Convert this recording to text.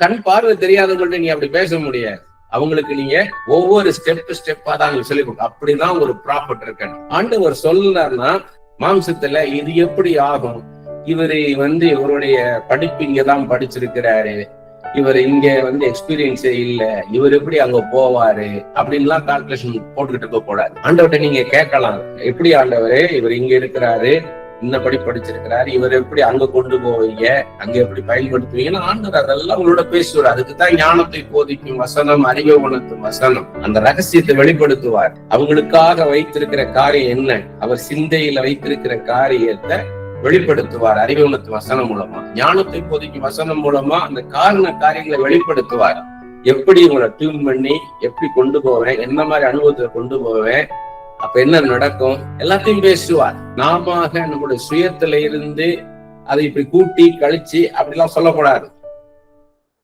கண் பார்வை தெரியாதவங்கள்ட்ட நீ அப்படி பேச முடியாது. அவங்களுக்கு நீங்க ஒவ்வொரு ஸ்டெப் ஸ்டெப்பா தான் நீங்க சொல்லி கொடுக்கும் அப்படிதான் ஒரு ப்ராப்பர்ட் இருக்கணும் ஆண்டவர் சொல்லுனார்னா மாம்சத்துல இது எப்படி ஆகும்? இவரு வந்து இவருடைய படிப்பு இங்கதான் படிச்சிருக்கிறாரு. இவர் இங்க வந்து எக்ஸ்பீரியன்ஸே இல்ல. இவர் எப்படி அங்க போவாரு? அப்படின்லாம் கால்குலேஷன் போட்டுக்கிட்டு இருக்க கூடாது. ஆண்டவர்கிட்ட நீங்க கேட்கலாம். எப்படி ஆண்டவரு இவர் இங்க இருக்கிறாரு? இந்த படி படிச்சிருக்கிறாரு. இவர் எப்படி அங்க கொண்டு போவீங்க? அங்க எப்படி பயன்படுத்துவீங்கன்னு ஆண்டவர் அதெல்லாம் உங்களோட பேசுவார். அதுக்கு தான் ஞானத்தை போதிக்கும் வசனம் அறிவை உணர்த்தும் வசனம். அந்த ரகசியத்தை வெளிப்படுத்துவார். அவங்களுக்காக வைத்திருக்கிற காரியம் என்ன? அவர் சிந்தையில வைத்திருக்கிற காரியத்தை வெளிப்படுத்துவார். அறிவை உணர்த்தும் வசனம் மூலமா. ஞானத்தை போதிக்கும் வசனம் மூலமா அந்த காரண காரியங்களை வெளிப்படுத்துவார். எப்படி உங்களை டியூன் பண்ணி எப்படி கொண்டு போவேன்? என்ன மாதிரி அனுபவத்தை கொண்டு போவேன்? அப்ப என்ன நடக்கும்? எல்லாத்தையும் பேசுவார். நாம நம்மளுடைய சுயத்துல இருந்து அதை இப்படி கூட்டி கழிச்சு அப்படிலாம் சொல்லக்கூடாது.